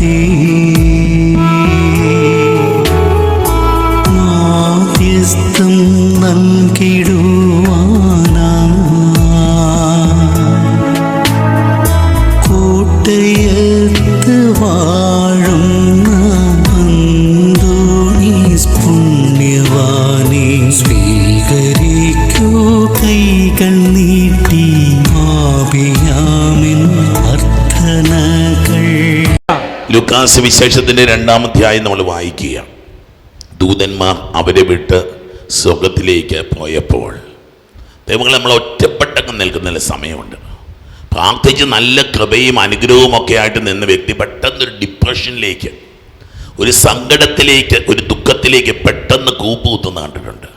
ഉപേക്ഷിക്കാതെ മാധ്യസ്ഥം നൽകിടുവാനാ. കോട്ടയത്ത് വാഴുന്ന പുണ്യവാനെ സ്വീകരിക്കൂ. കൈകൾ നീട്ടി ആപിയാമിൻ അർത്ഥനകൾ. ലുക്കാസ് വിശേഷത്തിന്റെ രണ്ടാമധ്യായം നമ്മൾ വായിക്കുക. ദൂതന്മാർ അവരെ വിട്ട് സ്വർഗത്തിലേക്ക് പോയപ്പോൾ ദൈവങ്ങളെ നമ്മൾ ഒറ്റപ്പെട്ടങ്ങ് നിൽക്കുന്ന സമയമുണ്ട്. പ്രാർത്ഥിച്ച് നല്ല കൃപയും അനുഗ്രഹവും ഒക്കെ ആയിട്ട് നിന്ന വ്യക്തി പെട്ടെന്ന് ഒരു ഡിപ്രഷനിലേക്ക് ഒരു സങ്കടത്തിലേക്ക് ഒരു ദുഃഖത്തിലേക്ക് പെട്ടെന്ന് കൂപ്പുകുത്തുന്ന കണ്ടിട്ടുണ്ട്.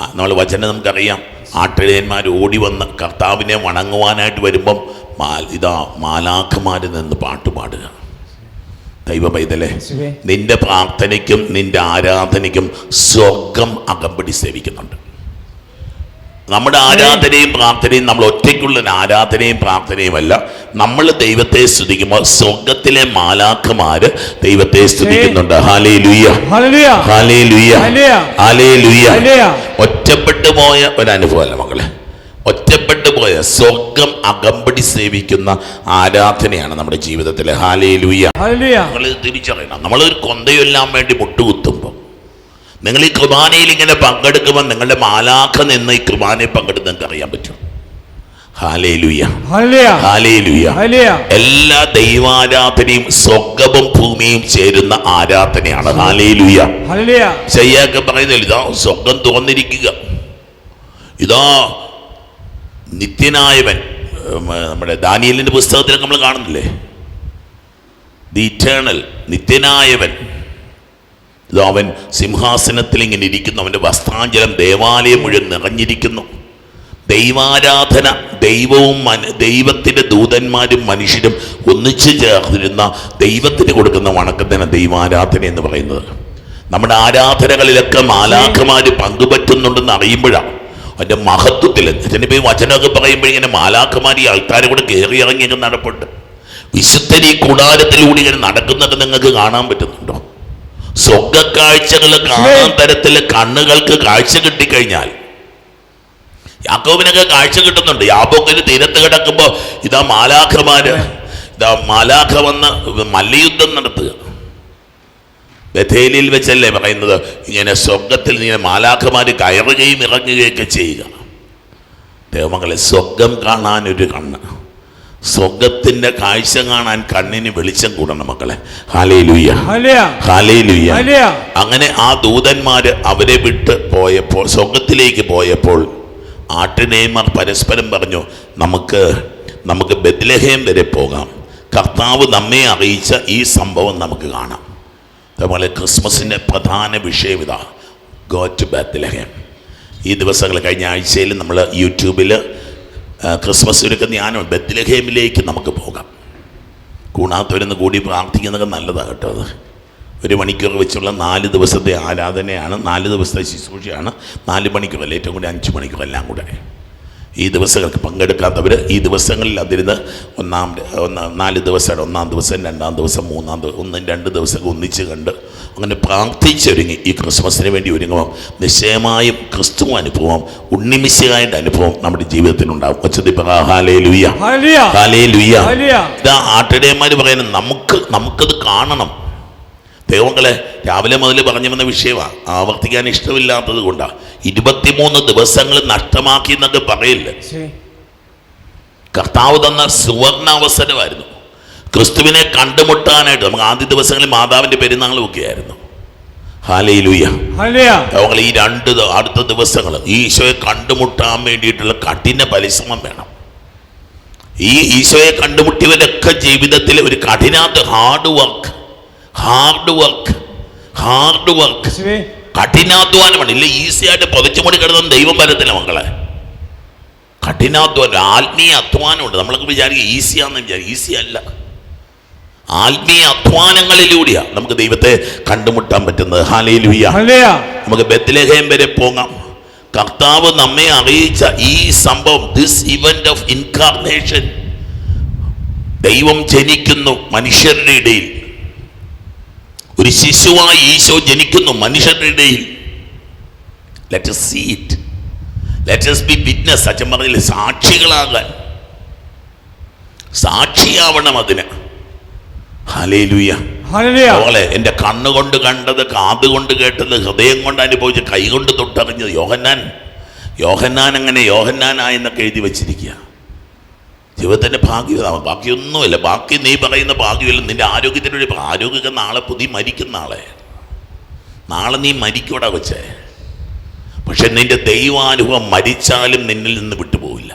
നമ്മൾ വചനം നമുക്കറിയാം. ആട്ടിടയന്മാർ ഓടി വന്ന് കർത്താവിനെ വണങ്ങുവാനായിട്ട് വരുമ്പം ഇതാ മാലാഖമാരിൽ നിന്ന് പാട്ട് പാടുക. ദൈവ പൈതലേ യേശുവേ. നിന്റെ പ്രാർത്ഥനയ്ക്കും നിന്റെ ആരാധനയ്ക്കും സ്വർഗം അകമ്പടി സേവിക്കുന്നുണ്ട്. നമ്മുടെ ആരാധനയും പ്രാർത്ഥനയും നമ്മൾ ഒറ്റയ്ക്കുള്ള ആരാധനയും പ്രാർത്ഥനയുമല്ല നമ്മൾ ദൈവത്തെ സ്തുതിക്കുമ്പോൾ സ്വർഗത്തിലെ മാലാഖമാര് ദൈവത്തെ സ്തുതിക്കുന്നുണ്ട്. ഹാലേ ലുയ്യ ഹാലേ ലുയ്യ. ഹാലേ ലുയ്യ ഒറ്റപ്പെട്ടു പോയ ഒരു അനുഭവമല്ല മകളെ ഒറ്റപ്പെട്ടു പോയ സ്വർഗം അകമ്പടി സേവിക്കുന്ന ആരാധനയാണ് നമ്മുടെ ജീവിതത്തിലെ. ഹാലേ ലുയ്യ ഹല്ലേലൂയ. നിങ്ങൾ തിരിച്ചറിയണം. നമ്മളൊരു കൊന്തയൊല്ലാൻ വേണ്ടി മുട്ടുകുത്തുമ്പോൾ നിങ്ങൾ ഈ കുർബാനയിൽ ഇങ്ങനെ പങ്കെടുക്കുമ്പോൾ നിങ്ങളുടെ മാലാഖ നിന്ന് ഈ കുർബാനയിൽ പങ്കെടുത്ത് നിങ്ങൾക്ക് അറിയാൻ പറ്റും. എല്ലാ ദൈവാരാധനയും സ്വർഗവും ഭൂമിയും ചേരുന്ന ആരാധനയാണ്. ഹാലേ ലുയ്യ ഹല്ലേലൂയ. ശയ്യൊക്കെ പറയുന്നില്ല ഇതാ സ്വർഗം തുറന്നിരിക്കുക. ഇതാ നിത്യനായവൻ. നമ്മുടെ ദാനിയലിന്റെ പുസ്തകത്തിൽ നമ്മൾ കാണുന്നില്ലേ? ദി ഇറ്റേണൽ നിത്യനായവൻ. ഇതോ അവൻ സിംഹാസനത്തിൽ ഇങ്ങനെ ഇരിക്കുന്നു. അവന്റെ വസ്ത്രാഞ്ചലം ദേവാലയം മുഴുവൻ നിറഞ്ഞിരിക്കുന്നു. ദൈവാരാധന ദൈവവും മന ദൈവത്തിന്റെ ദൂതന്മാരും മനുഷ്യരും ഒന്നിച്ചു ചേർന്നിരുന്ന ദൈവത്തിന് കൊടുക്കുന്ന വണക്കത്തിന് ദൈവാരാധന എന്ന് പറയുന്നത്. നമ്മുടെ ആരാധനകളിലൊക്കെ മാലാഖമാര് പങ്കുപറ്റുന്നുണ്ടെന്ന് അറിയുമ്പോഴാണ് അതിന്റെ മഹത്വത്തിൽ എന്നിട്ട് വചനമൊക്കെ പറയുമ്പോൾ ഇങ്ങനെ മാലാഖമാർ ആൾക്കാർ കൂടെ കയറി ഇറങ്ങിയൊക്കെ നടപ്പുണ്ട്. വിശുദ്ധൻ കൂടാരത്തിലൂടെ ഇങ്ങനെ നടക്കുന്നത് നിങ്ങൾക്ക് കാണാൻ പറ്റുന്നുണ്ടോ? സ്വർഗ കാഴ്ചകൾ കാണാൻ തരത്തിൽ കണ്ണുകൾക്ക് കാഴ്ച കിട്ടിക്കഴിഞ്ഞാൽ. യാക്കോബിനൊക്കെ കാഴ്ച കിട്ടുന്നുണ്ട്. യാബോക്കിന് തീരത്ത് കിടക്കുമ്പോൾ ഇതാ മാലാഖമാര് ഇതാ മാലാഖ വന്ന് മല്ലയുദ്ധം നടത്തുക. ബഥേലിൽ വെച്ചല്ലേ പറയുന്നത്? ഇങ്ങനെ സ്വർഗത്തിൽ ഇങ്ങനെ മാലാഖമാർ കയറുകയും ഇറങ്ങുകയൊക്കെ ചെയ്യുക. ദൈവമകളെ സ്വർഗം കാണാൻ ഒരു കണ്ണ്. സ്വർഗത്തിന്റെ കാഴ്ച കാണാൻ കണ്ണിന് വെളിച്ചം കൂടണം മക്കളെ. അങ്ങനെ ആ ദൂതന്മാര് അവരെ വിട്ട് പോയപ്പോൾ സ്വർഗത്തിലേക്ക് പോയപ്പോൾ ആട്ടിനേമാർ പരസ്പരം പറഞ്ഞു നമുക്ക് നമുക്ക് ബദ്ലഹേം വരെ പോകാം. കർത്താവ് നമ്മെ അറിയിച്ച ഈ സംഭവം നമുക്ക് കാണാം. അതുപോലെ ക്രിസ്മസിന്റെ പ്രധാന വിഷയം ഇതാ. ഗോ ടു ബാത്തിലഹേം ഈ ദിവസങ്ങൾ കഴിഞ്ഞ ആഴ്ചയിൽ നമ്മൾ യൂട്യൂബിൽ ക്രിസ്മസ് ഒരുക്കുന്ന ധ്യാനം ബത്തിലഹേമിലേക്ക് നമുക്ക് പോകാം. കൂണാത്തവരെന്ന് കൂടി പ്രാർത്ഥിക്കുന്നതൊക്കെ നല്ലതാണ് കേട്ടോ അത്. ഒരു മണിക്കൂർ വെച്ചുള്ള നാല് ദിവസത്തെ ആരാധനയാണ് നാല് ദിവസത്തെ ശുശ്രൂഷയാണ് നാല് മണിക്കൂറല്ല ഏറ്റവും കൂടി അഞ്ച് മണിക്കൂർ എല്ലാം കൂടെ. ഈ ദിവസങ്ങൾക്ക് പങ്കെടുക്കാത്തവർ ഈ ദിവസങ്ങളിൽ അതിരുന്ന് ഒന്നാം ഒന്നാം നാല് ദിവസമാണ്. ഒന്നാം ദിവസം രണ്ടാം ദിവസം മൂന്നാം ദിവസം ഒന്നും രണ്ട് ദിവസം ഒന്നിച്ച് കണ്ട് അങ്ങനെ പ്രാർത്ഥിച്ചൊരുങ്ങി. ഈ ക്രിസ്മസിന് വേണ്ടി ഒരുങ്ങുമ്പോൾ നിശ്ചയമായും ക്രിസ്തു അനുഭവം ഉണ്ണിമിശയായിട്ട് അനുഭവം നമ്മുടെ ജീവിതത്തിൽ ഉണ്ടാവും ഇതാ ആട്ടിടയന്മാർ പറയുന്നത് നമുക്ക് നമുക്കത് കാണണം. ദൈവങ്ങളെ രാവിലെ മുതൽ പറഞ്ഞു വന്ന വിഷയമാണ് ആവർത്തിക്കാൻ ഇഷ്ടമില്ലാത്തത് കൊണ്ടാണ് ഇരുപത്തിമൂന്ന് ദിവസങ്ങൾ നഷ്ടമാക്കി എന്നൊക്കെ പറയില്ല കർത്താവ് തന്ന സുവർണ അവസരമായിരുന്നു ക്രിസ്തുവിനെ കണ്ടുമുട്ടാനായിട്ട് നമുക്ക് ആദ്യ ദിവസങ്ങളിൽ മാതാവിന്റെ പെരുന്നാളും ഒക്കെ ആയിരുന്നു. അവങ്ങൾ ഈ രണ്ട് അടുത്ത ദിവസങ്ങൾ ഈശോയെ കണ്ടുമുട്ടാൻ വേണ്ടിയിട്ടുള്ള കഠിന പരിശ്രമം വേണം. ഈ ഈശോയെ കണ്ടുമുട്ടിയവരൊക്കെ ജീവിതത്തിലെ ഒരു കഠിനാത്ത hard work hard work hard work കഠിനാധ്വാനമാണ്. ഇല്ല ഈസി ആയിട്ട് പതിച്ചു മൂടി കിടന്ന ദൈവം വരത്തില്ല മക്കളെ. കഠിനാധ്വാനം ആത്മീയ അധ്വാനമുണ്ട്. നമ്മളൊക്കെ വിചാരിക്കുക ഈസിയാന്ന് വിചാരിക്കും. ഈസി അല്ല. ആത്മീയ അധ്വാനങ്ങളിലൂടെയാണ് നമുക്ക് ദൈവത്തെ കണ്ടുമുട്ടാൻ പറ്റുന്നത്. ഹാലയിൽ നമുക്ക് ബത്ലഹേം വരെ പോകാം. കർത്താവ് നമ്മെ അറിയിച്ച ഈ സംഭവം ദിസ് ഇവന്റ് ഓഫ് ഇൻകാർണേഷൻ ദൈവം ജനിക്കുന്നു മനുഷ്യരുടെ ഇടയിൽ. ഒരു ശിശുവായി ഈശോ ജനിക്കുന്നു മനുഷ്യരുടെ ഇടയിൽ. Let see it let be witness അച്ഛൻ പറഞ്ഞ സാക്ഷികളാകാൻ. സാക്ഷിയാവണം അതിന്. ഹലേലുയ അവളെ എന്റെ കണ്ണുകൊണ്ട് കണ്ടത് കാതുകൊണ്ട് കേട്ടത് ഹൃദയം കൊണ്ട് അനുഭവിച്ച് കൈകൊണ്ട് തൊട്ടറിഞ്ഞത് യോഹന്നാൻ. യോഹന്നാൻ അങ്ങനെ യോഹന്നാനായെന്നൊക്കെ എഴുതി വെച്ചിരിക്കുക. ജീവിതത്തിന്റെ ഭാഗ്യമാണ് ബാക്കിയൊന്നുമില്ല. ബാക്കി നീ പറയുന്ന ഭാഗ്യമില്ല. നിന്റെ ആരോഗ്യത്തിന് ഒരു ആരോഗ്യമൊക്കെ നാളെ പുതിയ മരിക്കുന്ന നാളെ. നാളെ നീ മരിക്കൂടാ വെച്ചേ പക്ഷെ നിന്റെ ദൈവാനുഭവം മരിച്ചാലും നിന്നിൽ നിന്ന് വിട്ടുപോകില്ല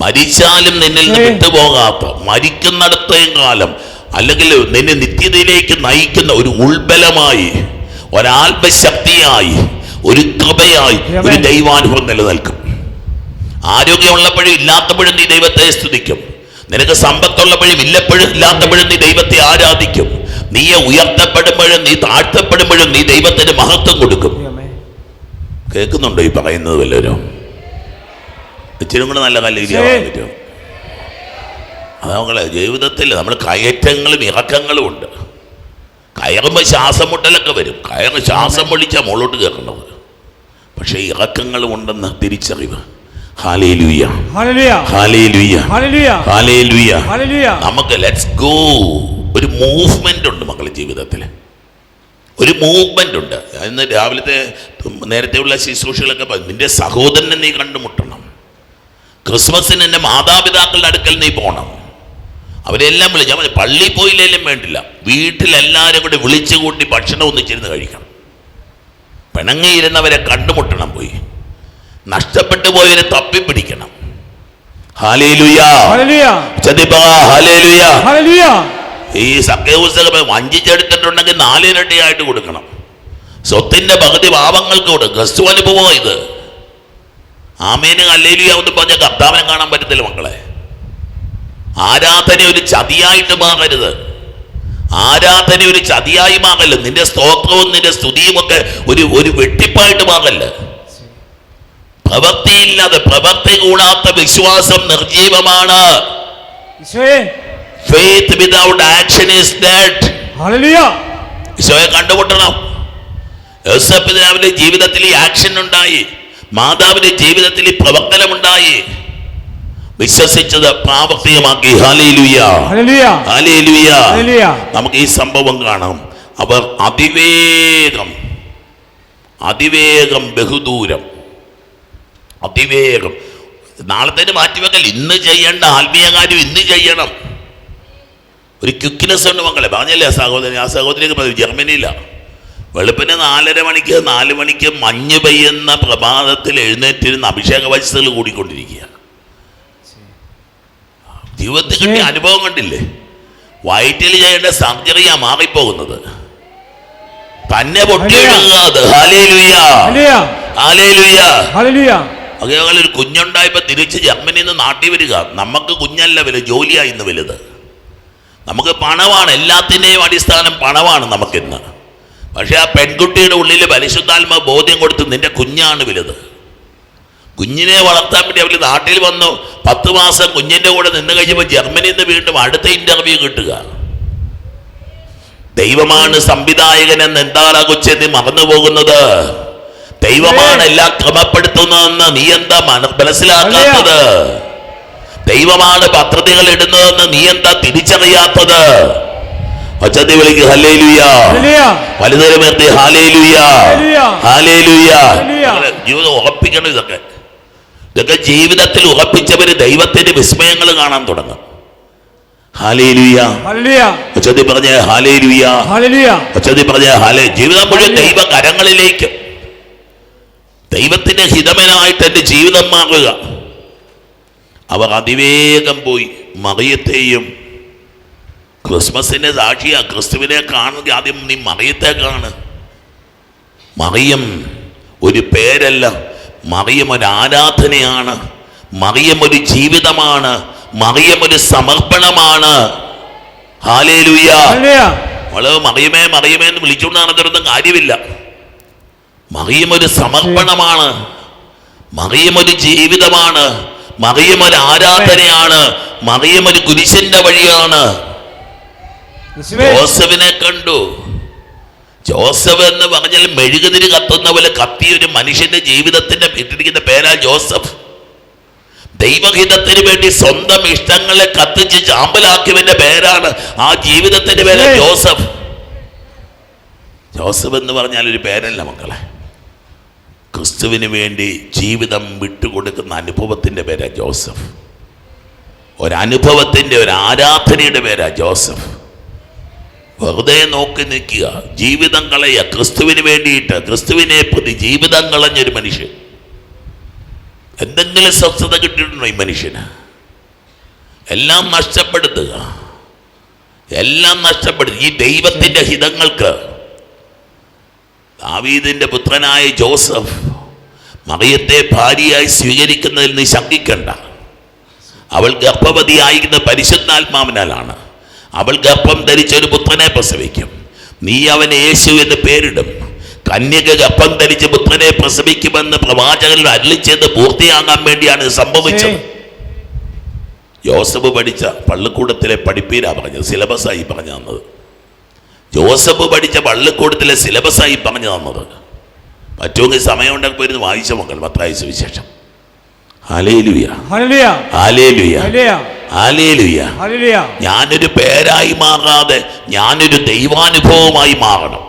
മരിച്ചാലും നിന്നിൽ നിന്ന്. വിട്ടുപോകാത്ത മരിക്കുന്നിടത്തേം കാലം അല്ലെങ്കിൽ നിന്നെ നിത്യതയിലേക്ക് നയിക്കുന്ന ഒരു ഉൾബലമായി ഒരാത്മശക്തിയായി ഒരു കൃപയായി ഒരു. ദൈവാനുഭവം നിലനിൽക്കും. ആരോഗ്യമുള്ളപ്പോഴും ഇല്ലാത്തപ്പോഴും നീ ദൈവത്തെ സ്തുതിക്കും. നിനക്ക് സമ്പത്തുള്ളപ്പോഴും ഇല്ലപ്പോഴും ഇല്ലാത്തപ്പോഴും നീ ദൈവത്തെ ആരാധിക്കും. നീ ഉയർത്തപ്പെടുമ്പോഴും നീ താഴ്ത്തപ്പെടുമ്പോഴും നീ ദൈവത്തിന് മഹത്വം കൊടുക്കും. കേൾക്കുന്നുണ്ടോ ഈ പറയുന്നത് വല്ലവരും? ഇച്ചിരി കൂടെ നല്ല നല്ല ശരി. പറ്റും. അത് നമ്മളെ ജീവിതത്തിൽ നമ്മൾ കയറ്റങ്ങളും ഇറക്കങ്ങളും ഉണ്ട്. കയറുമ്പോൾ ശ്വാസം മുട്ടലൊക്കെ വരും. കയറ് ശ്വാസം പൊളിച്ചാൽ മുകളോട്ട് കയറേണ്ടത് പക്ഷേ ഇറക്കങ്ങളും ഉണ്ടെന്ന് തിരിച്ചറിവ്. നമുക്ക് ലെറ്റ്സ് ഗോ ഒരു മൂവ്മെന്റ് ഉണ്ട് മക്കളുടെ ജീവിതത്തിൽ. ഒരു മൂവ്മെന്റ് ഉണ്ട്. ഇന്ന് രാവിലത്തെ നേരത്തെയുള്ള ശുശ്രൂഷകളൊക്കെ നിന്റെ സഹോദരനെ നീ കണ്ടുമുട്ടണം. ക്രിസ്മസിന് എന്റെ മാതാപിതാക്കളുടെ അടുക്കൽ നീ പോകണം അവരെല്ലാം വിളിച്ച് ഞാൻ പറഞ്ഞു, പള്ളിയിൽ പോയില്ലേലും വേണ്ടില്ല. വീട്ടിലെല്ലാവരും കൂടി വിളിച്ചു കൂട്ടി ഭക്ഷണം ഒന്നിച്ചിരുന്ന് കഴിക്കണം. പിണങ്ങിയിരുന്നവരെ കണ്ടുമുട്ടണം പോയി. നഷ്ടപ്പെട്ടു പോയതിനെ തപ്പിപ്പിടിക്കണം. ഈ സഖ്യപുസ്തകം വഞ്ചിച്ചെടുത്തിട്ടുണ്ടെങ്കിൽ നാലിരട്ടിയായിട്ട് കൊടുക്കണം. സ്വത്തിന്റെ പകുതി പാപങ്ങൾക്ക് കൊടുക്കും ക്രിസ്തു അനുഭവം ഇത് ആമേന് അല്ലേലിയാവെന്ന് പറഞ്ഞ കർത്താവിനെ കാണാൻ പറ്റത്തില്ല മക്കളെ. ആരാധന ഒരു ചതിയായിട്ട് മാറരുത്. ആരാധന ഒരു ചതിയായി മാറല്ല. നിന്റെ സ്തോത്രവും നിന്റെ സ്തുതിയും ഒക്കെ ഒരു ഒരു വെട്ടിപ്പായിട്ട് മാറല്ല. പ്രവൃത്തിയില്ലാതെ പ്രവൃത്തി കൂടാത്ത വിശ്വാസം നിർജീവമാണ്. Faith without action is dead ഈശോയെ കണ്ടുമുട്ടണം. യോസഫ് രാവിലെ ജീവിതത്തിൽ ഈ ആക്ഷൻ ഉണ്ടായി. മാതാവിന്റെ ജീവിതത്തിൽ ഈ പ്രവർത്തനമുണ്ടായി. വിശ്വസിച്ചത് പ്രാവർത്തികമാക്കി. നമുക്ക് ഈ സംഭവം കാണാം. അവർ അതിവേഗം അതിവേഗം ബഹുദൂരം അതിവേഗം. നാളത്തേന് മാറ്റിവെക്കൽ ഇന്ന് ചെയ്യേണ്ട ആത്മീയ കാര്യം ഇന്ന് ചെയ്യണം. ഒരു ക്യുക്കിനെസ് ഉണ്ട് മക്കളെ. പറഞ്ഞല്ലേ ആ സഹോദരൻ ആ സഹോദരിക്ക് പറഞ്ഞു ജർമ്മനിയില്ല വെളുപ്പിന് നാലര മണിക്ക് നാല് മണിക്ക് മഞ്ഞ് പെയ്യുന്ന പ്രഭാതത്തിൽ എഴുന്നേറ്റിരുന്ന അഭിഷേക വശത്തിൽ കൂടിക്കൊണ്ടിരിക്കുക. ജീവിതത്തിൽ കിട്ടിയ അനുഭവം കണ്ടില്ലേ? വയറ്റിൽ ചെയ്യേണ്ട സർജറിയാ മാറിപ്പോകുന്നത്. തന്നെ പൊട്ടിയിടുക അത് ഹാലേലുയ്യ ഹല്ലേലൂയ ഹാലേലുയ്യ ഹല്ലേലൂയ അതേപോലെ ഒരു കുഞ്ഞുണ്ടായപ്പോൾ തിരിച്ച് ജർമ്മനിയിൽ നിന്ന് നാട്ടിൽ വരിക. നമുക്ക് കുഞ്ഞല്ല വലുത് ജോലിയായി ഇന്ന് വലുത്. നമുക്ക് പണമാണ് എല്ലാത്തിന്റെയും അടിസ്ഥാനം പണമാണ് നമുക്കിന്ന് പക്ഷേ ആ പെൺകുട്ടിയുടെ ഉള്ളിൽ പരിശുദ്ധാത്മ ബോധ്യം കൊടുത്ത് നിന്റെ കുഞ്ഞാണ് വലുത്. കുഞ്ഞിനെ വളർത്താൻ വേണ്ടി അവർ നാട്ടിൽ വന്നു. പത്ത് മാസം കുഞ്ഞിന്റെ കൂടെ നിന്ന് കഴിയുമ്പോൾ ജർമ്മനിയിൽ നിന്ന് വീണ്ടും അടുത്ത ഇന്റർവ്യൂ കിട്ടുക. ദൈവമാണ് സംവിധായകൻ എന്ന് എന്താണ് കൊച്ചെന്ന് മറന്നു പോകുന്നത് ദൈവമാണ് എല്ലാം ക്രമപ്പെടുത്തുന്നതെന്ന് നീ എന്താ മന- മനസ്സിലാക്കാത്തത്? ദൈവമാണ് പദ്ധതികൾ ഇടുന്നതെന്ന് നീ എന്താ തിരിച്ചറിയാത്തത്? ഒച്ചത്തി വിളിക്ക് ഹല്ലേലൂയ. ഹല്ലേലൂയ. വലുതരമേർത്തി ഹാലേലുയ ഹല്ലേലൂയ. ഹാലേലുയ ഹല്ലേലൂയ. ജീവിതം ഉറപ്പിക്കണം ഇതൊക്കെ. ഇതൊക്കെ ജീവിതത്തിൽ ഉറപ്പിച്ചവര് ദൈവത്തിന്റെ വിസ്മയങ്ങൾ കാണാൻ തുടങ്ങും. ഒച്ചത്തി പറഞ്ഞ ഹാലേലുയ പറഞ്ഞ ഹാലേ ജീവിതം മുഴുവൻ ദൈവ കരങ്ങളിലേക്ക് ദൈവത്തിന്റെ ഹിതമനായിട്ട് എന്റെ ജീവിതം മാറുക. അവർ അതിവേഗം പോയി മറിയത്തെയും ക്രിസ്മസിന്റെ സാക്ഷിയാ ക്രിസ്തുവിനെ കാണുക ആദ്യം നീ മറിയത്തെ കാണ്. മറിയം ഒരു പേരല്ല മറിയം ഒരു ആരാധനയാണ് മറിയം ഒരു ജീവിതമാണ് മറിയം ഒരു സമർപ്പണമാണ്. ഹല്ലേലൂയ അവൾ മറിയമേ മറിയമേ എന്ന് വിളിച്ചുകൊണ്ടാണ് നടന്നിരുന്ന കാര്യമില്ല. മറിയം ഒരു സമർപ്പണമാണ് മറിയം ഒരു ജീവിതമാണ് മറിയം ഒരു ആരാധനയാണ് മറിയം ഒരു കുരിശിന്റെ വഴിയാണ്. ജോസഫിനെ കണ്ടു. ജോസഫ് എന്ന് പറഞ്ഞാൽ മെഴുകുതിരി കത്തുന്ന പോലെ കത്തിയ ഒരു മനുഷ്യന്റെ ജീവിതത്തിന്റെ ഇട്ടിരിക്കുന്ന പേരാ ജോസഫ്. ദൈവഹിതത്തിന് വേണ്ടി സ്വന്തം ഇഷ്ടങ്ങളെ കത്തിച്ച് ചാമ്പലാക്കിയവന്റെ പേരാണ് ആ ജീവിതത്തിന്റെ പേര് ജോസഫ്. ജോസഫ് എന്ന് പറഞ്ഞാൽ ഒരു പേരല്ല മക്കളെ. ക്രിസ്തുവിന് വേണ്ടി ജീവിതം വിട്ടുകൊടുക്കുന്ന അനുഭവത്തിന്റെ പേരാ ജോസഫ്. ഒരനുഭവത്തിന്റെ ഒരു ആരാധനയുടെ പേരാ ജോസഫ്. വെറുതെ നോക്കി നിൽക്കുക. ജീവിതം കളയുക. ക്രിസ്തുവിന് വേണ്ടിയിട്ട് ക്രിസ്തുവിനെ പ്രതി ജീവിതം കളഞ്ഞൊരു മനുഷ്യൻ. എന്തെങ്കിലും സ്വസ്ഥത കിട്ടിയിട്ടുണ്ടോ ഈ മനുഷ്യന്? എല്ലാം നഷ്ടപ്പെടുത്തുക. എല്ലാം നഷ്ടപ്പെടുത്തുക ഈ ദൈവത്തിന്റെ ഹിതങ്ങൾക്ക് ദാവീദിന്റെ പുത്രനായ ജോസഫ് മറിയത്തെ ഭാര്യയായി സ്വീകരിക്കുന്നതിൽ നീ ശങ്കിക്കണ്ട. അവൾ ഗർഭവതിയായിരിക്കുന്ന പരിശുദ്ധാത്മാവിനാലാണ്. അവൾ ഗർഭം ധരിച്ച ഒരു പുത്രനെ പ്രസവിക്കും. നീ അവന് യേശു എന്ന് പേരിടും. കന്യക ഗർഭം ധരിച്ച് പുത്രനെ പ്രസവിക്കുമെന്ന് പ്രവാചകൻ അരളിച്ചത് പൂർത്തിയാകാൻ വേണ്ടിയാണ് ഇത് സംഭവിച്ചത്. ജോസഫ് പഠിച്ച പള്ളിക്കൂടത്തിലെ പഠിപ്പീരാ പറഞ്ഞത് സിലബസായി പറഞ്ഞു തന്നത് ജോസഫ് പഠിച്ച പള്ളിക്കൂടത്തിലെ സിലബസായി പറഞ്ഞു തന്നത്. പറ്റുമെങ്കിൽ സമയമുണ്ടെങ്കിൽ പോയിരുന്നു വായിച്ച മക്കൾ പത്തായ സുവിശേഷം ഹല്ലേലൂയ. ഞാനൊരു പേരായി മാറാതെ ഞാനൊരു ദൈവാനുഭവമായി മാറണം.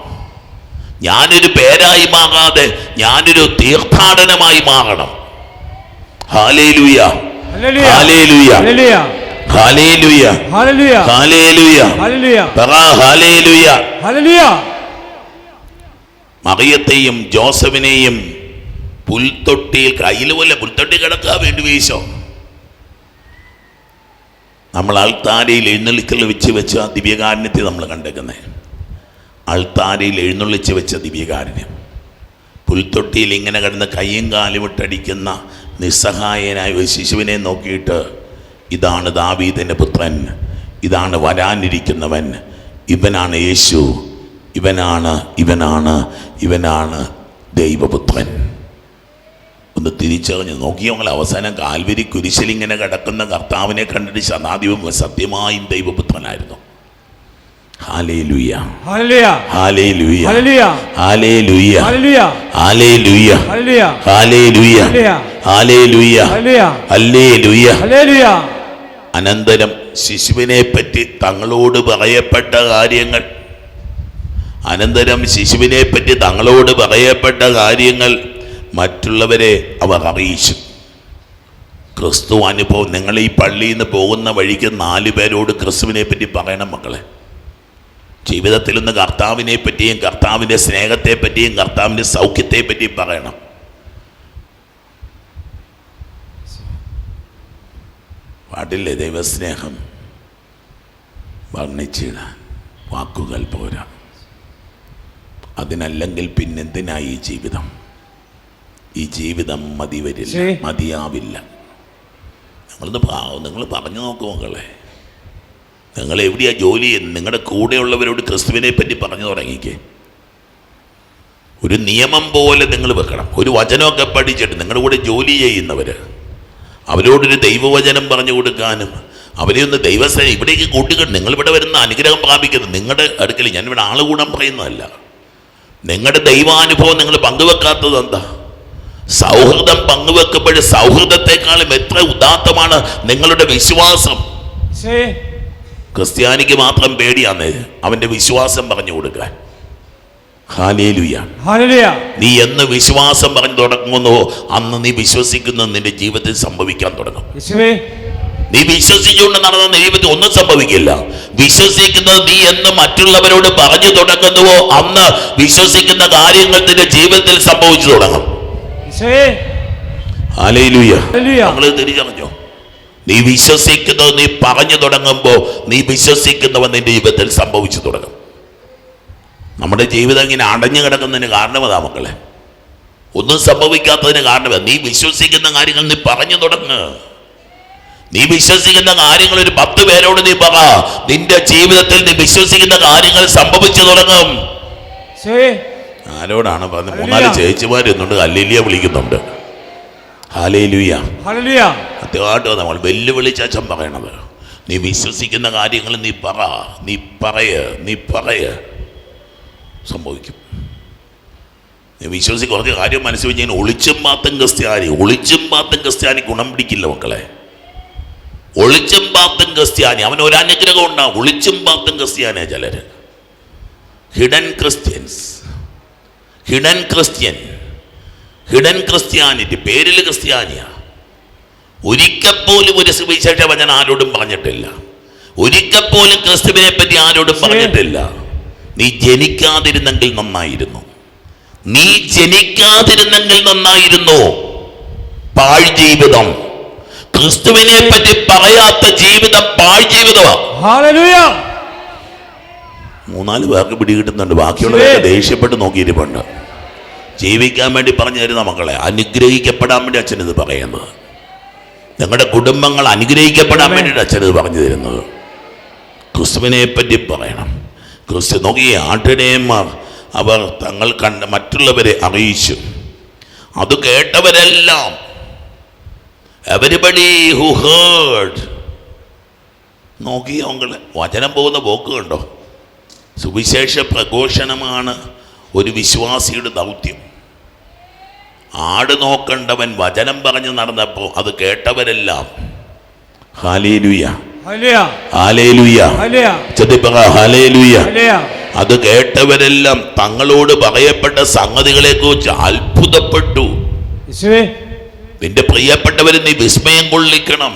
ഞാനൊരു പേരായി മാറാതെ ഞാനൊരു തീർത്ഥാടനമായി മാറണം. ഹാലേലുയ ഹാലേലുയ മറിയത്തെയും ജോസഫിനെയും പുൽത്തൊട്ടിയിൽ കയ്യിൽ പോലെ പുൽത്തൊട്ടി കിടക്കാൻ വേണ്ടി വീശോ. നമ്മൾ അൾത്താരയിൽ എഴുന്നള്ളിക്കൽ വെച്ച് വെച്ച ദിവ്യകാരുണ്യത്തെ നമ്മൾ കണ്ടേക്കുന്നത് അൾത്താരയിൽ എഴുന്നള്ളിച്ച് വെച്ച ദിവ്യകാരുണ്യം. പുൽത്തൊട്ടിയിൽ ഇങ്ങനെ കിടന്ന് കയ്യും കാലും ഇട്ടടിക്കുന്ന നിസ്സഹായനായ ഒരു ശിശുവിനെ നോക്കിയിട്ട് ഇതാണ് ദാവീദിന്റെ പുത്രൻ ഇതാണ് വരാനിരിക്കുന്നവൻ ഇവനാണ് യേശു ഇവനാണ് ഇവനാണ് ഇവനാണ് ദൈവപുത്രൻ ഒന്ന് തിരിച്ചറിഞ്ഞ് നോക്കിയവങ്ങൾ അവസാനം കാൽവരി കുരിശിൽ ഇങ്ങനെ കിടക്കുന്ന കർത്താവിനെ കണ്ടിട്ട് ശതാധിപം സത്യമായും ദൈവപുത്രനായിരുന്നു ഹാലേ ലുയ്യ അനന്തരം ശിശുവിനെ പറ്റി തങ്ങളോട് പറയപ്പെട്ട കാര്യങ്ങൾ. അനന്തരം ശിശുവിനെ പറ്റി തങ്ങളോട് പറയപ്പെട്ട കാര്യങ്ങൾ മറ്റുള്ളവരെ അവർ അറിയിച്ചു. ക്രിസ്തു അനുഭവം നിങ്ങൾ ഈ പള്ളിയിൽ നിന്ന് പോകുന്ന വഴിക്ക് നാല് പേരോട് ക്രിസ്തുവിനെ പറ്റി പറയണം മക്കളെ. ജീവിതത്തിൽ നിന്ന് കർത്താവിനെ പറ്റിയും കർത്താവിന്റെ സ്നേഹത്തെ പറ്റിയും കർത്താവിന്റെ സൗഖ്യത്തെ പറ്റിയും പറയണം. പാടില്ലേ ദൈവസ്നേഹം വർണിച്ചിടാൻ വാക്കുകൾ പോരാ. അതിനല്ലെങ്കിൽ പിന്നെന്തിനായി ഈ ജീവിതം? ഈ ജീവിതം മതി വരില്ല മതിയാവില്ല. നിങ്ങളൊന്ന് പാവം നിങ്ങൾ പറഞ്ഞു നോക്കൂ മക്കളെ. നിങ്ങൾ എവിടെയാണ് ജോലി ചെയ്യുന്നത് നിങ്ങളുടെ കൂടെയുള്ളവരോട് ക്രിസ്തുവിനെ പറ്റി പറഞ്ഞു തുടങ്ങിക്കേ. ഒരു നിയമം പോലെ നിങ്ങൾ വെക്കണം. ഒരു വചനമൊക്കെ പഠിച്ചിട്ട് നിങ്ങളുടെ കൂടെ ജോലി ചെയ്യുന്നവർ അവരോടൊരു ദൈവവചനം പറഞ്ഞു കൊടുക്കാനും അവരെ ഒന്ന് ദൈവസേന ഇവിടേക്ക് കൂട്ടിക്കൊണ്ട് നിങ്ങളിവിടെ വരുന്ന അനുഗ്രഹം പ്രാപിക്കുന്നത് നിങ്ങളുടെ അടുക്കൽ ഞാനിവിടെ ആൾ കൂടാൻ പറയുന്നതല്ല. നിങ്ങളുടെ ദൈവാനുഭവം നിങ്ങൾ പങ്കുവെക്കാത്തത് എന്താ? സൗഹൃദം പങ്കുവെക്കുമ്പോൾ സൗഹൃദത്തെക്കാളും എത്ര ഉദാത്തമാണ് നിങ്ങളുടെ വിശ്വാസം. ക്രിസ്ത്യാനിക്ക് മാത്രം പേടിയാന്ന്. അവന്റെ വിശ്വാസം പറഞ്ഞു കൊടുക്കാൻ. നീ എന്ന് വിശ്വാസം പറഞ്ഞു തുടങ്ങുന്നുവോ അന്ന് നീ വിശ്വസിക്കുന്ന നിന്റെ ജീവിതത്തിൽ സംഭവിക്കാൻ തുടങ്ങും. നീ വിശ്വസിച്ചുകൊണ്ട് നടന്ന നിന്റെ ജീവിതത്തിൽ ഒന്നും സംഭവിക്കില്ല. വിശ്വസിക്കുന്നത് നീ എന്ന് മറ്റുള്ളവരോട് പറഞ്ഞു തുടങ്ങുന്നുവോ അന്ന് വിശ്വസിക്കുന്ന കാര്യങ്ങൾ നിന്റെ ജീവിതത്തിൽ സംഭവിച്ചു തുടങ്ങും. തിരിച്ചറിഞ്ഞോ? നീ വിശ്വസിക്കുന്നത് നീ പറഞ്ഞു തുടങ്ങുമ്പോൾ നീ വിശ്വസിക്കുന്നവ നിന്റെ ജീവിതത്തിൽ സംഭവിച്ചു തുടങ്ങും. നമ്മുടെ ജീവിതം ഇങ്ങനെ അടഞ്ഞു കിടക്കുന്നതിന് കാരണം അതാ മക്കളെ. ഒന്നും സംഭവിക്കാത്തതിന് കാരണം നീ വിശ്വസിക്കുന്ന കാര്യങ്ങൾ നീ പറഞ്ഞു തുടങ്ങ്. നീ വിശ്വസിക്കുന്ന കാര്യങ്ങൾ ഒരു പത്ത് പേരോട് നീ പറ. നിന്റെ ജീവിതത്തിൽ നീ വിശ്വസിക്കുന്ന കാര്യങ്ങൾ സംഭവിച്ചു തുടങ്ങും. ആരോടാണ് പറഞ്ഞത്? മൂന്നാൽ ചേച്ചിമാരുന്നുണ്ട് അല്ലേലിയ വിളിക്കുന്നുണ്ട്. ഹാലേലുയ ഹല്ലേലൂയ. സത്യമായിട്ട് നമ്മൾ വെല്ലുവിളിച്ച അച്ഛൻ പറയണത്. നീ വിശ്വസിക്കുന്ന കാര്യങ്ങൾ നീ പറ. നീ പറയ. നീ പറയ. സംഭവിക്കും. ഞാൻ വിശ്വസി കുറച്ച് കാര്യം മനസ്സിൽ വെച്ച് കഴിഞ്ഞാൽ ഒളിച്ചും പാത്തും ക്രിസ്ത്യാനി ഒളിച്ചും പാത്തും ക്രിസ്ത്യാനി ഗുണം പിടിക്കില്ല മക്കളെ. ഒളിച്ചും പാത്തും ക്രിസ്ത്യാനി അവൻ ഒരു അനുഗ്രഹം ഉണ്ടാവും ഒളിച്ചും പാത്തും ക്രിസ്ത്യാനിയാ ചിലര്. Hidden Christians hidden Christian hidden Christianity പേരിൽ ക്രിസ്ത്യാനിയാ. ഒരിക്കൽ പോലും ഒരു സുവിശേഷ വചനം ആരോടും പറഞ്ഞിട്ടില്ല. ഒരിക്കൽ പോലും ക്രിസ്തുവിനെ പറ്റി ആരോടും പറഞ്ഞിട്ടില്ല. നീ ജനിക്കാതിരുന്നെങ്കിൽ നന്നായിരുന്നു. നീ ജനിക്കാതിരുന്നെങ്കിൽ നന്നായിരുന്നു. പാഴ് ജീവിതം. ക്രിസ്തുവിനെ പറ്റി പറയാത്ത ജീവിതം പാഴ് ജീവിതമാണ് മൂന്നാൽ പേർക്ക് പിടികിട്ടുന്നുണ്ട്. ബാക്കിയുള്ളവരൊക്കെ ദേഷ്യപ്പെട്ട് നോക്കിയിരിപ്പുണ്ട് ജീവിക്കാൻ വേണ്ടി പറഞ്ഞു തരുന്ന മക്കളെ അനുഗ്രഹിക്കപ്പെടാൻ വേണ്ടി അച്ഛൻ ഇത് പറയുന്നത്. ഞങ്ങളുടെ കുടുംബങ്ങൾ അനുഗ്രഹിക്കപ്പെടാൻ വേണ്ടിയിട്ട് അച്ഛൻ ഇത് പറഞ്ഞു തരുന്നത്. ക്രിസ്തുവിനെ പറ്റി പറയണം. ക്രിസ്തു നോക്കിയ ആട്ടിടയന്മാർ അവർ തങ്ങൾ കണ്ട മറ്റുള്ളവരെ അറിയിച്ചു. അത് കേട്ടവരെല്ലാം എവരിബഡി ഹു ഹേർഡ് മക്കളെ വചനം പോകുന്ന പോക്ക് കണ്ടോ? സുവിശേഷ പ്രഘോഷണമാണ് ഒരു വിശ്വാസിയുടെ ദൗത്യം. ആട് നോക്കണ്ടവൻ വചനം പറഞ്ഞു നടന്നപ്പോൾ അത് കേട്ടവരെല്ലാം ഹാലേലുയ. അത് കേട്ടവരെല്ലാം തങ്ങളോട് പറയപ്പെട്ട സംഗതികളെ കുറിച്ച് അത്ഭുതപ്പെട്ടു നിന്റെ പ്രിയപ്പെട്ടവരെ നീ വിസ്മയം കൊള്ളിക്കണം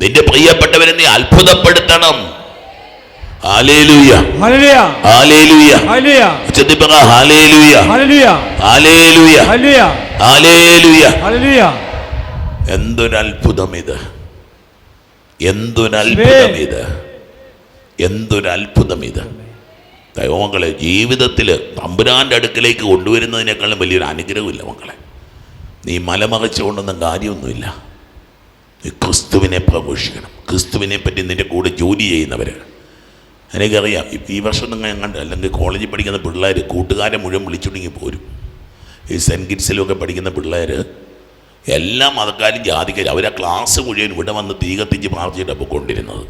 നിന്റെ പ്രിയപ്പെട്ടവരെ നീ അത്ഭുതപ്പെടുത്തണം എന്തൊരത്ഭുതം ഇത് എന്തൊരത്ഭുതം ഇത്? എന്തൊരത്ഭുതം ഇത്? ദൈവമക്കളെ ജീവിതത്തിൽ തമ്പുരാന്റെ അടുക്കിലേക്ക് കൊണ്ടുവരുന്നതിനേക്കാളും വലിയൊരു അനുഗ്രഹമില്ല മക്കളെ. നീ മലമറിച്ചുകൊണ്ടൊന്നും കാര്യമൊന്നുമില്ല. നീ ക്രിസ്തുവിനെ പ്രഘോഷിക്കണം. ക്രിസ്തുവിനെ പറ്റി നിന്റെ കൂടെ ജോലി ചെയ്യുന്നവർ എനിക്കറിയാം ഇപ്പം ഈ വർഷം നിങ്ങൾ ഞങ്ങളുടെ അല്ലെങ്കിൽ കോളേജിൽ പഠിക്കുന്ന പിള്ളേർ കൂട്ടുകാരെ മുഴുവൻ വിളിച്ചുണ്ടെങ്കിൽ പോരും. ഈ സെന്റ് കിറ്റ്സിലൊക്കെ പഠിക്കുന്ന പിള്ളേർ എല്ലാ മതക്കാരും ജാതിക്കാരും അവരാ ക്ലാസ് മുഴുവൻ ഇവിടെ വന്ന് തീ കത്തിച്ച് പ്രാർത്ഥിച്ചിട്ടാണ് പോയിക്കൊണ്ടിരുന്നത്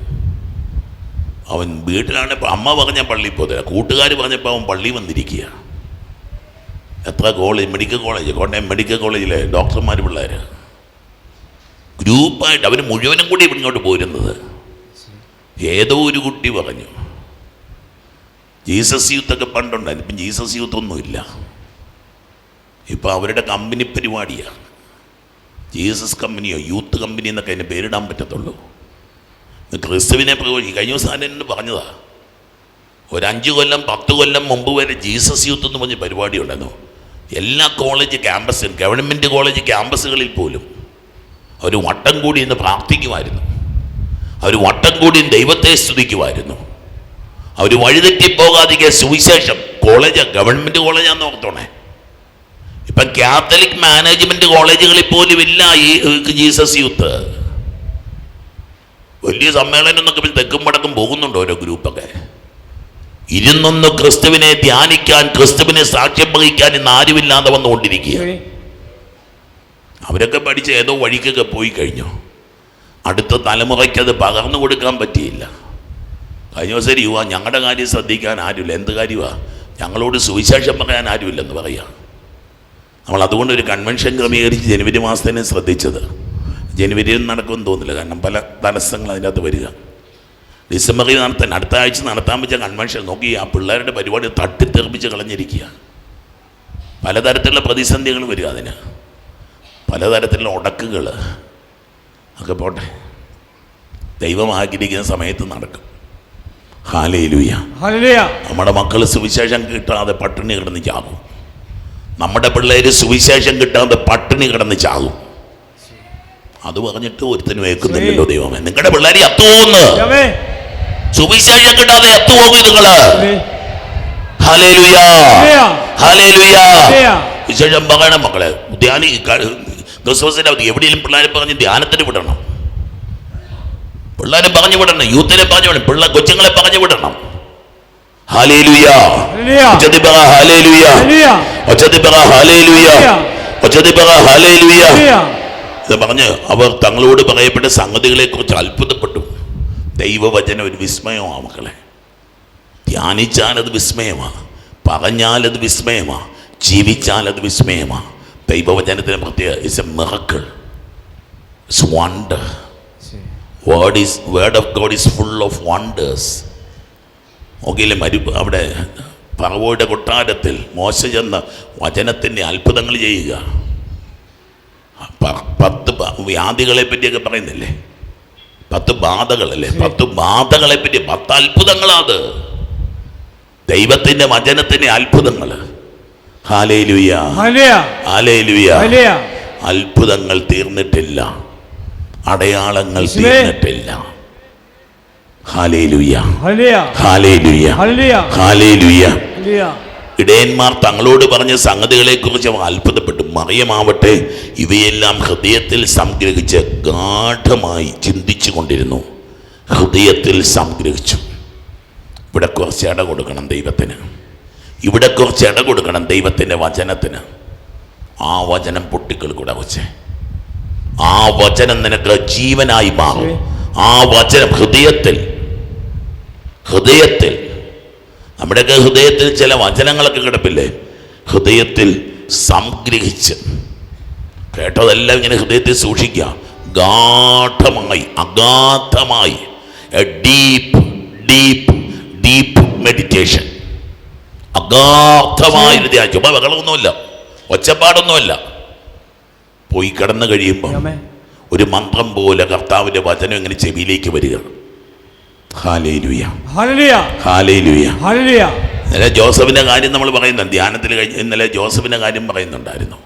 അവൻ വീട്ടിലാണ് അമ്മ പറഞ്ഞ പള്ളി പോകത്തില്ല. കൂട്ടുകാർ പറഞ്ഞപ്പോൾ അവൻ പള്ളി വന്നിരിക്കുക എത്ര college medical college Kottayam medical കോളേജിലെ ഡോക്ടർമാർ പിള്ളേർ ഗ്രൂപ്പായിട്ട് അവർ മുഴുവനും കൂടി ഇങ്ങോട്ട് പോരുന്നത്. ഏതോ ഒരു കുട്ടി പറഞ്ഞു. ജീസസ് യൂത്തൊക്കെ പണ്ടുണ്ടായിരുന്നു. ഇപ്പം ജീസസ് യൂത്തൊന്നുമില്ല ഇപ്പം അവരുടെ കമ്പനി പരിപാടിയാണ് ജീസസ് കമ്പനിയോ യൂത്ത് കമ്പനി എന്നൊക്കെ അതിന് പേരിടാൻ പറ്റത്തുള്ളൂ. ക്രിസ്തുവിനെ പ്രകോപി കഴിഞ്ഞ ദിവസം ആരും പറഞ്ഞതാ. ഒരഞ്ച് കൊല്ലം പത്ത് കൊല്ലം മുമ്പ് വരെ ജീസസ് യൂത്ത് എന്ന് പറഞ്ഞ പരിപാടി ഉണ്ടായിരുന്നു. എല്ലാ കോളേജ് ക്യാമ്പസിലും ഗവൺമെന്റ് കോളേജ് ക്യാമ്പസുകളിൽ പോലും അവർ വട്ടം കൂടി ഇന്ന് പ്രാർത്ഥിക്കുമായിരുന്നു. അവർ വട്ടം കൂടി ദൈവത്തെ സ്തുതിക്കുമായിരുന്നു. അവർ വഴിതെറ്റിപ്പോകാതിരിക്കുക സുവിശേഷം കോളേജ് ഗവൺമെന്റ് കോളേജാന്ന് ഓർത്തോണേ. കാത്തലിക് മാനേജ്മെന്റ് കോളേജുകളിൽ പോലും ഇല്ല ഈ ജീസസ് യൂത്ത്. വലിയ സമ്മേളനം എന്നൊക്കെ പിന്നെ തെക്കും വടക്കും പോകുന്നുണ്ട് ഓരോ ഗ്രൂപ്പൊക്കെ. ഇരുന്നൊന്ന് ക്രിസ്തുവിനെ ധ്യാനിക്കാൻ ക്രിസ്തുവിനെ സാക്ഷ്യം വഹിക്കാൻ ഇന്ന് ആരുമില്ലാതെ വന്നുകൊണ്ടിരിക്കുക അവരൊക്കെ പഠിച്ച് ഏതോ വഴിക്കൊക്കെ പോയി കഴിഞ്ഞു. അടുത്ത തലമുറയ്ക്ക് അത് പകർന്നു കൊടുക്കാൻ പറ്റിയില്ല. കഴിഞ്ഞ ദിവസം യുവ ഞങ്ങളുടെ കാര്യം ശ്രദ്ധിക്കാൻ ആരുമില്ല. എന്ത് കാര്യമാണ് ഞങ്ങളോട് സുവിശേഷം പറയാൻ ആരുമില്ലെന്ന് പറയാം നമ്മൾ അതുകൊണ്ട് ഒരു കൺവെൻഷൻ ക്രമീകരിച്ച് ജനുവരി മാസത്തിനെ ശ്രദ്ധിച്ചത്. ജനുവരിയിൽ നടക്കുമെന്ന് തോന്നില്ല കാരണം പല തടസ്സങ്ങൾ അതിന്റെ അകത്ത് വരിക. ഡിസംബറിൽ നടത്താൻ അടുത്ത ആഴ്ച നടത്താൻ വെച്ച കൺവെൻഷൻ നോക്കി ആ പിള്ളേരുടെ പരിപാടി തട്ടിത്തെറിപ്പിച്ച് കളഞ്ഞിരിക്കുക. പലതരത്തിലുള്ള പ്രതിസന്ധികൾ വരിക അതിന്. പലതരത്തിലുള്ള ഉടക്കുകൾ ഒക്കെ പോട്ടെ. ദൈവം ആഗ്രഹിക്കുന്ന സമയത്ത് നടക്കും. ഹാലയിലൂയ നമ്മുടെ മക്കൾ സുവിശേഷം കിട്ടാതെ പട്ടിണി കിടന്ന് ചാകും നമ്മുടെ പിള്ളേർ സുവിശേഷം കിട്ടാതെ പട്ടിണി കിടന്ന് ചാകും. അത് പറഞ്ഞിട്ട് ഒരുത്തനും ഏക്കുന്നില്ലല്ലോ ദൈവമേ. നിങ്ങളുടെ പിള്ളേർ അത്തുപോകുന്നു സുവിശേഷം കിട്ടാതെ അത്തുപോകും നിങ്ങൾ? വിശേഷം പറയണം മക്കളെ. ധ്യാനി ക്രിസ്മസിന്റെ അവധി. എവിടെയെങ്കിലും പിള്ളേരെ പറഞ്ഞ് ധ്യാനത്തിന് വിടണം. പിള്ളേരെ പറഞ്ഞു വിടണം. യൂത്തിനെ പറഞ്ഞു വിടണം. പിള്ളേർ കൊച്ചുങ്ങളെ പറഞ്ഞു വിടണം. ഇത് പറഞ്ഞ് അവർ തങ്ങളോട് പറയപ്പെട്ട സംഗതികളെ കുറിച്ച് അത്ഭുതപ്പെട്ടു ദൈവവചനം ഒരു വിസ്മയമാണ് മക്കളെ ധ്യാനിച്ചാലത് വിസ്മയമാണ് പറഞ്ഞാലത് വിസ്മയമാണ് ജീവിച്ചാലത് വിസ്മയമാണ് ദൈവവചനത്തിന് പ്രത്യേക it's a miracle it's wonder word is word of God is full of wonders നോക്കിയില്ലേ മരു അവിടെ പറവോയുടെ കൊട്ടാരത്തിൽ മോശ ചെന്ന് വചനത്തിന്റെ അത്ഭുതങ്ങൾ ചെയ്യുക. പത്ത് വ്യാധികളെ പറ്റിയൊക്കെ പറയുന്നില്ലേ? പത്ത് ബാധകളല്ലേ? പത്ത് ബാധകളെ പറ്റി പത്ത് അത്ഭുതങ്ങളാത്. ദൈവത്തിന്റെ വചനത്തിന്റെ അത്ഭുതങ്ങൾ. അത്ഭുതങ്ങൾ തീർന്നിട്ടില്ല. അടയാളങ്ങൾ തീർന്നിട്ടില്ല ഹാലേലുയ ഹല്ലേലൂയ ഹാലേലുയ ഹല്ലേലൂയ ഹാലേലുയ ഹല്ലേലൂയ ഇടയന്മാർ തങ്ങളോട് പറഞ്ഞ സംഗതികളെക്കുറിച്ച് അവർ അത്ഭുതപ്പെട്ടു. മറിയമാവട്ടെ ഇവയെല്ലാം ഹൃദയത്തിൽ സംഗ്രഹിച്ച് ഗാഠമായി ചിന്തിച്ചു കൊണ്ടിരുന്നു. ഹൃദയത്തിൽ സംഗ്രഹിച്ചു. ഇവിടെ കുറച്ച് ഇട കൊടുക്കണം ദൈവത്തിന്. ഇവിടെ കുറച്ച് ഇട കൊടുക്കണം ദൈവത്തിന്റെ വചനത്തിന്. ആ വചനം പൊട്ടിക്കൾ കൂടെ വെച്ചേ. ആ വചനം നിനക്ക് ജീവനായി മാറും. ആ വചനം ഹൃദയത്തിൽ ഹൃദയത്തിൽ നമ്മുടെയൊക്കെ ഹൃദയത്തിൽ ചില വചനങ്ങളൊക്കെ കിടപ്പില്ലേ? ഹൃദയത്തിൽ സംഗ്രഹിച്ച്. കേട്ടതെല്ലാം ഇങ്ങനെ ഹൃദയത്തിൽ സൂക്ഷിക്കുക. ഗാഠമായി അഗാധമായി. ഡീപ്പ് ഡീപ്പ് ഡീപ്പ് മെഡിറ്റേഷൻ അഗാധമായി ധ്യാനം ചുമ്മാ ബഹളമൊന്നുമില്ല. ഒച്ചപ്പാടൊന്നുമല്ല. പോയി കിടന്നു കഴിയുമ്പോൾ ഒരു മന്ത്രം പോലെ കർത്താവിന്റെ വചനം ഇങ്ങനെ ചെവിയിലേക്ക് വരിക ഹാലേലുയ ഹല്ലേലൂയ ഹാലേലുയ ഹല്ലേലൂയ ഇന്നലെ ജോസഫിന്റെ കാര്യം നമ്മൾ പറയുന്നു. ധ്യാനത്തിൽ കഴിഞ്ഞ് ഇന്നലെ ജോസഫിന്റെ കാര്യം പറയുന്നുണ്ടായിരുന്നു.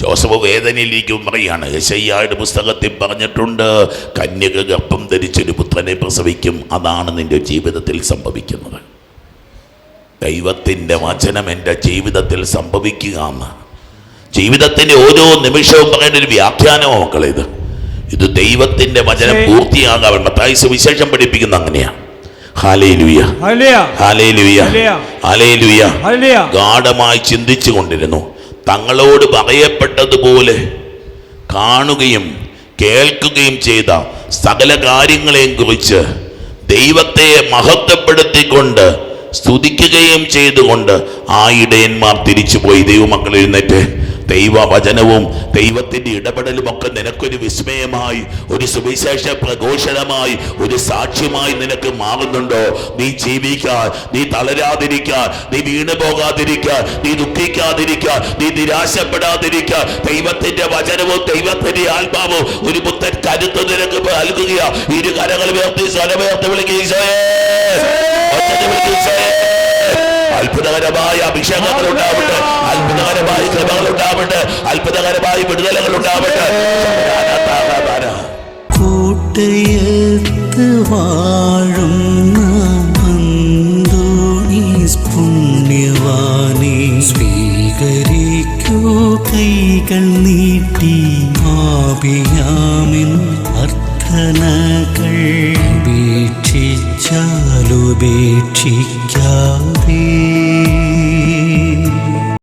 ജോസഫ് വേദനയിലിരിക്കും പറയുകയാണ്. യശയ്യായുടെ പുസ്തകത്തിൽ പറഞ്ഞിട്ടുണ്ട് കന്യക ഗർഭം ധരിച്ചൊരു പുത്രനെ പ്രസവിക്കും. അതാണ് നിന്റെ ജീവിതത്തിൽ സംഭവിക്കുന്നത്. ദൈവത്തിന്റെ വചനം എന്റെ ജീവിതത്തിൽ സംഭവിക്കുക എന്ന്. ജീവിതത്തിന്റെ ഓരോ നിമിഷവും പറയുന്ന ഒരു വ്യാഖ്യാനമോ മക്കളെ ഇത് ദൈവത്തിന്റെ വചനം. പൂർത്തിയാകാൻ മത്തായി സുവിശേഷം പഠിപ്പിക്കുന്ന അങ്ങനെയാണ്. ഗാഠമായി ചിന്തിച്ചു കൊണ്ടിരുന്നു. തങ്ങളോട് പറയപ്പെട്ടതുപോലെ കാണുകയും കേൾക്കുകയും ചെയ്ത സകല കാര്യങ്ങളെയും കുറിച്ച് ദൈവത്തെ മഹത്വപ്പെടുത്തിക്കൊണ്ട് സ്തുതിക്കുകയും ചെയ്തുകൊണ്ട് ആ ഇടയന്മാർ തിരിച്ചുപോയി. ദൈവമക്കൾ എഴുന്നേറ്റ്. ദൈവവചനവും ദൈവത്തിന്റെ ഇടപെടലും ഒക്കെ നിനക്കൊരു വിസ്മയമായി ഒരു സുവിശേഷ പ്രഘോഷണമായി ഒരു സാക്ഷ്യമായി നിനക്ക് മാറുന്നുണ്ടോ? നീ ജീവിക്കാൻ നീ തളരാതിരിക്കാൻ നീ വീണു പോകാതിരിക്കാൻ നീ ദുഃഖിക്കാതിരിക്കാൻ നീ നിരാശപ്പെടാതിരിക്കാൻ ദൈവത്തിന്റെ വചനവും ദൈവത്തിന്റെ ആത്മാവും ഒരു പുത്തൻ കരുത്ത് നിനക്ക് നൽകുക ഇരു കരകൾ ഉയർത്തി സ്വരമുയർത്തി വിളിക്കുക ഈശോയേ. അത്ഭുതകരമായ അഭിഷേകങ്ങൾ ഉണ്ടാവട്ടെ. അത്ഭുതകരമായ കൃപകൾ ഉണ്ടാവട്ടെ. അത്ഭുതകരമായ വിടുതലങ്ങൾ ഉണ്ടാവട്ടെ. കൂട്ടയത്ത് വാഴും പുണ്യവാനെ സ്വീകരിക്കൂ. കൈകൾ നീട്ടി ആപിയാമിൻ അർത്ഥനകൾ ഉപേക്ഷിച്ചാലുപേക്ഷിക്കാ